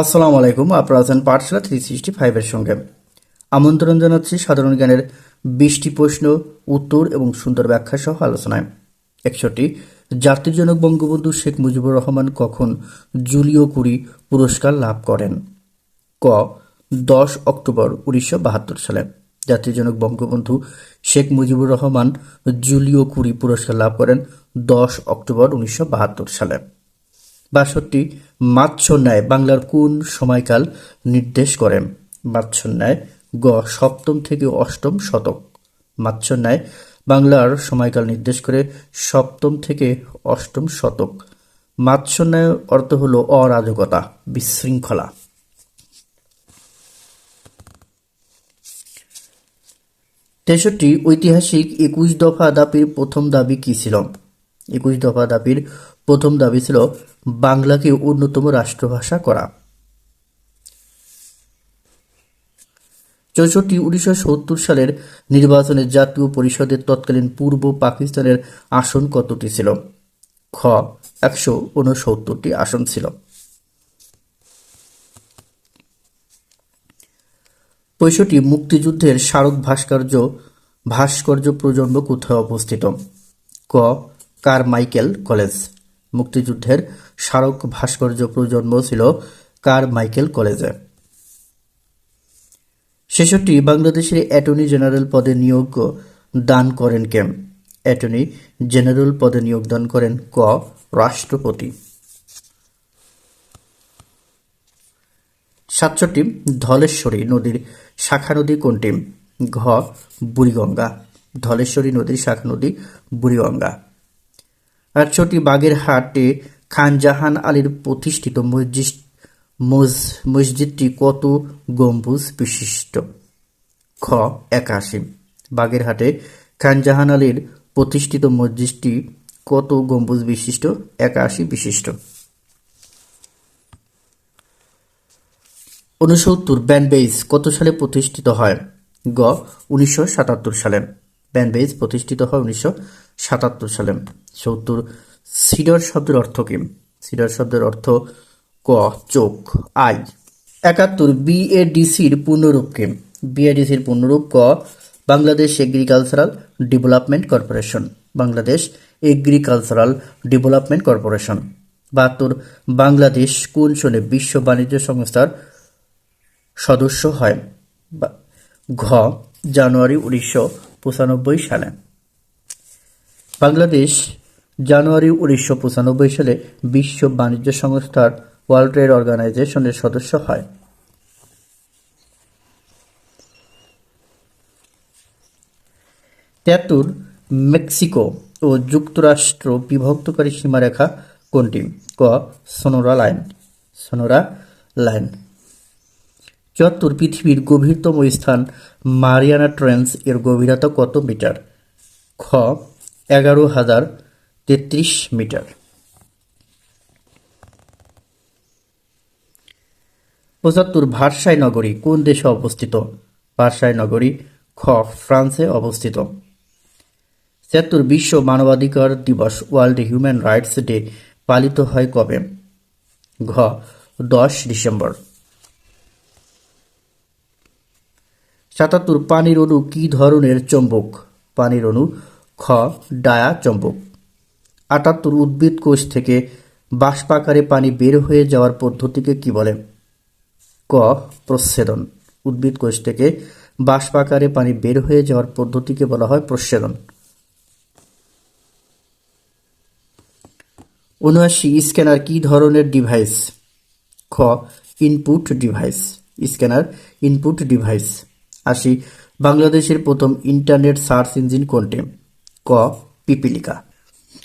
আসসালামু আলাইকুম। আপনারা আছেন পাঠশালা থ্রি সিক্সটি ফাইভের সঙ্গে। আমন্ত্রণ জানাচ্ছি সাধারণ জ্ঞানের বিশটি প্রশ্ন, উত্তর এবং সুন্দর ব্যাখ্যা সহ আলোচনায়। একশোটি জাতির জনক বঙ্গবন্ধু শেখ মুজিবুর রহমান কখন জুলিও কুরি পুরস্কার লাভ করেন? ক, দশ অক্টোবর উনিশশো বাহাত্তর সালে। জাতির জনক বঙ্গবন্ধু শেখ মুজিবুর রহমান জুলিও কুরি পুরস্কার লাভ করেন দশ অক্টোবর উনিশশো বাহাত্তর সালে। বাষট্টি মাৎস্যন্যায় বাংলার কোন সময়কাল নির্দেশ করেন? মাৎস্যন্যায় গ, সপ্তম থেকে অষ্টম শতক। মাৎস্যন্যায় বাংলার সময়কাল নির্দেশ করে সপ্তম থেকে অষ্টম শতক। মাৎস্যন্যায় অর্থ হল অরাজকতা, বিশৃঙ্খলা। তেষট্টি, ঐতিহাসিক একুশ দফা দাবির প্রথম দাবি কি ছিল? একুশ দফা দাবির প্রথম দাবি ছিল বাংলাকে অন্যতম রাষ্ট্রভাষা করা। চৌষট্টি, উনিশশো সত্তর সালের নির্বাচনে জাতীয় পরিষদের তৎকালীন পূর্ব পাকিস্তানের আসন কতটি ছিল? খ, একশো উনসত্তরটি আসন ছিল। পঁয়ষট্টি, মুক্তিযুদ্ধের স্মারক ভাস্কর্য ভাস্কর্য প্রজন্ম কোথায় অবস্থিত? ক কার মাইকেল কলেজ। মুক্তিযুদ্ধের স্মারক ভাস্কর্য প্রজন্ম ছিল কার মাইকেল কলেজে। ছেষট্টি বাংলাদেশের অ্যাটর্নি জেনারেল পদে নিয়োগ দান করেন কে অ্যাটর্নি জেনারেল পদে নিয়োগ দান করেন ক? রাষ্ট্রপতি। সাতষট্টি, ধলেশ্বরী নদীর শাখা নদী কোনটি? ঘ, বুড়িগঙ্গা। ধলেশ্বরী নদীর শাখা নদী বুড়িগঙ্গা। আটষট্টি বাগেরহাটে খান জাহান আলীর প্রতিষ্ঠিত মসজিদ, মস- মসজিদটি কত গম্বুজ বিশিষ্ট? খ, একাশি। বাগেরহাটে খান জাহান আলীর প্রতিষ্ঠিত মসজিদটি কত গম্বুজ বিশিষ্ট? একাশি বিশিষ্ট। উনসত্তর ব্যানবেইজ কত সালে প্রতিষ্ঠিত হয়? গ উনিশশো সাতাত্তর সালে। ব্যানবেইজ প্রতিষ্ঠিত হয় উনিশশো সাতাত্তর সালে। সত্তর, সিডর শব্দের অর্থ কি? সিডর শব্দের অর্থ ক, চোখ, আই। একাত্তর বিএডিসির পূর্ণরূপ কি? বিএডিসির পূর্ণরূপ ক, Bangladesh agricultural development corporation Bangladesh agricultural development corporation বাহাত্তর, বাংলাদেশ কোন সনে বিশ্ব বাণিজ্য সংস্থার সদস্য হয়? ঘ, জানুয়ারি উনিশশো পঁচানব্বই সালে। বাংলাদেশ, জানুয়ারি উনিশশো পঁচানব্বই সালে বিশ্ব বাণিজ্য সংস্থার ওয়ার্ল্ড ট্রেড অর্গানাইজেশনের সদস্য হয়। তেয়াত্তর মেক্সিকো ও যুক্তরাষ্ট্র বিভক্তকারী সীমারেখা কোনটি? ক, সোনোরা লাইন। সোনোরা লাইন। চুয়াত্তর পৃথিবীর গভীরতম স্থান মারিয়ানা ট্রেন্স এর গভীরতা কত মিটার? খ, এগারো হাজার তেত্রিশ মিটার। পঁচাত্তর ভারসাই নগরী কোন দেশে অবস্থিত? ভারসাই নগরী, খ, ফ্রান্সে অবস্থিত। ছিয়াত্তর বিশ্ব মানবাধিকার দিবস, ওয়ার্ল্ড হিউম্যান রাইটস ডে পালিত হয় কবে? ঘ, দশ ডিসেম্বর। সাতাত্তর, পানির অণু কি ধরনের চৌম্বক? পানির অণু, খ, ডায়া চৌম্বক। আটাত্তর, উদ্ভিদ কোষ থেকে বাষ্পাকারে পানি বের হয়ে যাওয়ার পদ্ধতিকে কি বলে? ক, প্রচ্ছেদন। উদ্ভিদ কোষ থেকে বাষ্পাকারে পানি বের হয়ে যাওয়ার পদ্ধতিকে বলা হয় প্রচ্ছেদন। উনআশি, স্ক্যানার কি ধরনের ডিভাইস? খ, input device. Scanner, input device. আশি বাংলাদেশের প্রথম ইন্টারনেট সার্চ ইঞ্জিন কোনটি? ক, পিপিলিকা।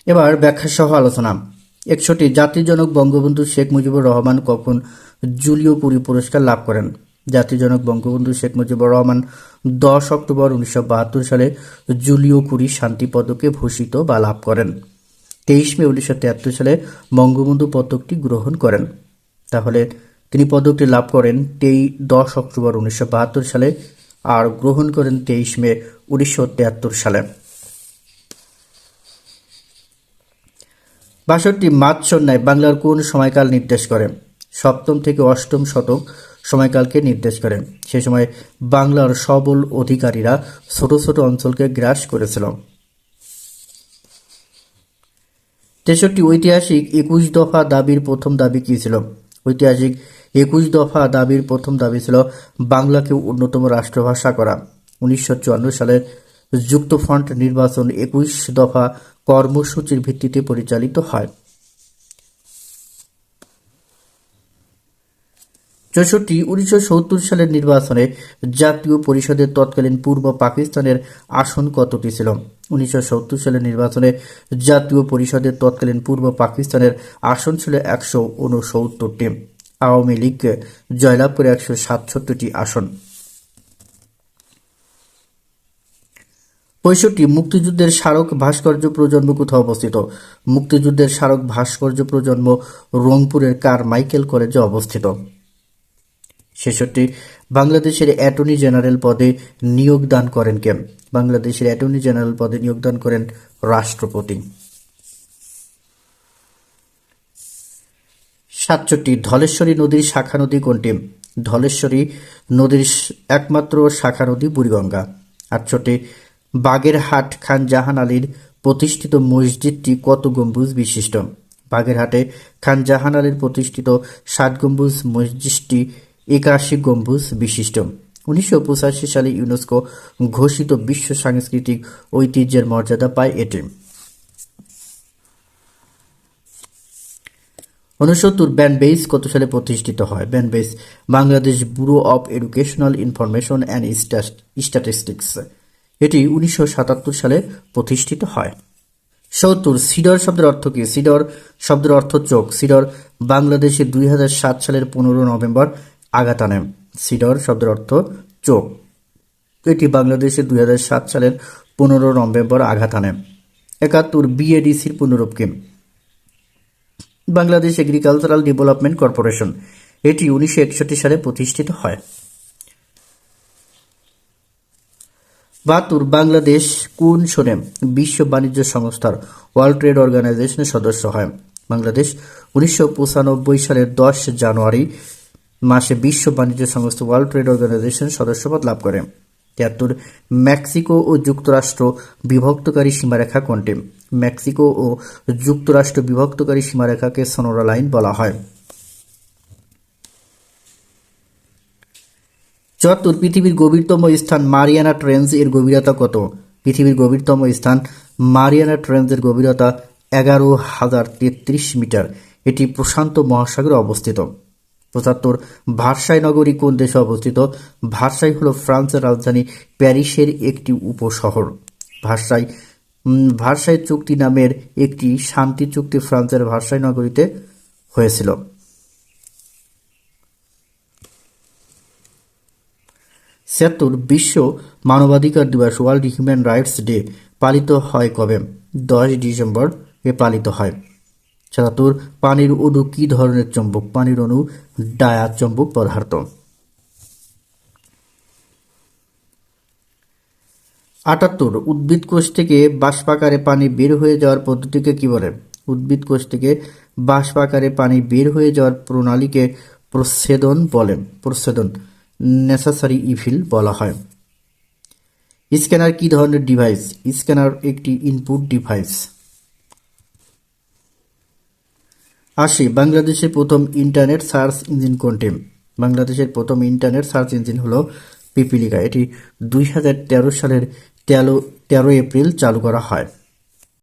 এবার ব্যাখ্যা সহ আলোচনা। একশোটি জাতির জনক বঙ্গবন্ধু শেখ মুজিবুর রহমান কখন জুলিও কুরি পুরস্কার লাভ করেন? জাতির জনক বঙ্গবন্ধু শেখ মুজিবুর রহমান দশ অক্টোবর উনিশশো বাহাত্তর সালে জুলিও কুরি শান্তি পদকে ভূষিত বা লাভ করেন। তেইশ মে উনিশশো তিয়াত্তর সালে বঙ্গবন্ধু পদকটি গ্রহণ করেন। তাহলে তিনি পদকটি লাভ করেন তেই, দশ অক্টোবর উনিশশো বাহাত্তর সালে আর গ্রহণ করেন তেইশ মে উনিশশো তিয়াত্তর সালে। বাষট্টি মাতসন্যায় বাংলার কোন সময়কাল নির্দেশ করে? সপ্তম থেকে অষ্টম শতক সময়কালকে নির্দেশ করে। সে সময় বাংলার সবল অধিকারীরা ছোট ছোট অঞ্চলকে গ্রাস করেছিল। তেষট্টি ঐতিহাসিক একুশ দফা দাবির প্রথম দাবি কী ছিল? ঐতিহাসিক একুশ দফা দাবির প্রথম দাবি ছিল বাংলাকে অন্যতম রাষ্ট্রভাষা করা। উনিশশো চুয়ান্ন সালে যুক্তফ্রন্ট নির্বাচন একুশ দফা কর্মসূচির ভিত্তিতে পরিচালিত হয়। চৌষট্টি, উনিশশো সত্তর সালের নির্বাচনে জাতীয় পরিষদের তৎকালীন পূর্ব পাকিস্তানের আসন কতটি ছিল? উনিশশো সত্তর সালের নির্বাচনে জাতীয় পরিষদের তৎকালীন পূর্ব পাকিস্তানের আসন ছিল একশো উনসত্তরটি। আওয়ামী লীগ জয়লাভ করে একশো সাতষট্টিটি আসন। পঁয়ষট্টি, মুক্তিযুদ্ধের স্মারক ভাস্কর্য প্রজন্ম কোথাও অবস্থিত? মুক্তিযুদ্ধের স্মারক ভাস্কর্য প্রজন্ম রংপুরের কার মাইকেল কলেজে অবস্থিত? ছেষট্টি, বাংলাদেশের অ্যাটর্নি জেনারেল পদে নিয়োগদান করেন কে? বাংলাদেশের অ্যাটর্নি জেনারেল পদে নিয়োগদান করেন রাষ্ট্রপতি। সাতষট্টি, ধলেশ্বরী নদীর শাখা নদী কোনটি? ধলেশ্বরী নদীর একমাত্র শাখা নদী বুড়িগঙ্গা। আটষট্টি, বাগেরহাট খান জাহান আলীর প্রতিষ্ঠিত মসজিদটি কত গম্বুজ বিশিষ্ট? বাগেরহাটে খান জাহান আলীর প্রতিষ্ঠিত ষাট গম্বুজ মসজিদটি একাশি গম্বুজ বিশিষ্ট। উনিশশো পঁচাশি সালে ইউনেস্কো ঘোষিত বিশ্ব সাংস্কৃতিক ঐতিহ্যের মর্যাদা পায় এটি। উনসত্তর ব্যানবেইস কত সালে প্রতিষ্ঠিত হয়? BANBEIS Bangladesh bureau of educational information and statistics. এটি উনিশশো সাতাত্তর সালে প্রতিষ্ঠিত হয়। সত্তর, সিডর শব্দের অর্থ কি? সিডর শব্দের অর্থ চোখ। সিডর, বাংলাদেশে দুই সালের পনেরো নভেম্বর আঘাত আনে সিডর শব্দের অর্থ চোখ। এটি বাংলাদেশে দুই সাত সালের পনেরো নভেম্বর আঘাত আনে একাত্তর বিএডিসির পুনরূপ কি বাংলাদেশ এগ্রিকালচারাল ডেভেলপমেন্ট কর্পোরেশন এটি উনিশশো একষট্টি সালে প্রতিষ্ঠিত হয়। বাহাত্তর, বাংলাদেশ কোন সনে বিশ্ব বাণিজ্য সংস্থার ওয়ার্ল্ড ট্রেড অর্গানাইজেশনের সদস্য হয়? বাংলাদেশ উনিশশো পঁচানব্বই সালের দশ জানুয়ারি মাসে বিশ্ব বাণিজ্য সংস্থা ওয়ার্ল্ড ট্রেড অর্গানাইজেশন সদস্যপদ লাভ করে। তিয়াত্তর, মেক্সিকো ও যুক্তরাষ্ট্র বিভক্তকারী সীমারেখা কোনটি? মেক্সিকো ও যুক্তরাষ্ট্র বিভক্তকারী সীমারেখাকে সোনোরা লাইন বলা হয়। চুয়াত্তর, পৃথিবীর গভীরতম স্থান মারিয়ানা ট্রেন্স এর গভীরতা কত? পৃথিবীর গভীরতম স্থান মারিয়ানা ট্রেন্সের গভীরতা এগারো হাজার তেত্রিশ মিটার। এটি প্রশান্ত মহাসাগরে অবস্থিত। পঁচাত্তর ভার্সাই নগরী কোন দেশে অবস্থিত? ভার্সাই হল ফ্রান্সের রাজধানী প্যারিসের একটি উপশহর। ভার্সাই ভার্সাই চুক্তি নামের একটি শান্তি চুক্তি ফ্রান্সের ভার্সাই নগরীতে হয়েছিল। ছিয়াত্তর, বিশ্ব মানবাধিকার দিবস, ওয়ার্ল্ড হিউম্যান রাইটস ডে, পালিত হয় কবে? দশ ডিসেম্বর এ পালিত হয়। সাতাত্তর পানির অণু কী ধরনের চুম্বক? পানির অণু ডায়া চুম্বক পদার্থ। আটাত্তর, উদ্ভিদ কোষ থেকে বাষ্পাকারে পানি বের হয়ে যাওয়ার পদ্ধতিকে কি বলে? উদ্ভিদ কোষ থেকে বাষ্পাকারে পানি বের হয়ে যাওয়ার প্রণালীকে প্রচ্ছেদন বলে। প্রচ্ছেদন নেসেসারি ইভিল বলা হয়। স্ক্যানার কি ধরনের ডিভাইস? স্ক্যানার একটি ইনপুট ডিভাইস আসি, বাংলাদেশের প্রথম ইন্টারনেট সার্চ ইঞ্জিন কোনটি? বাংলাদেশের প্রথম ইন্টারনেট সার্চ ইঞ্জিন হলো পিপিলিকা। এটি দুই হাজার তেরো সালের তেরো তেরো এপ্রিল চালু করা হয়।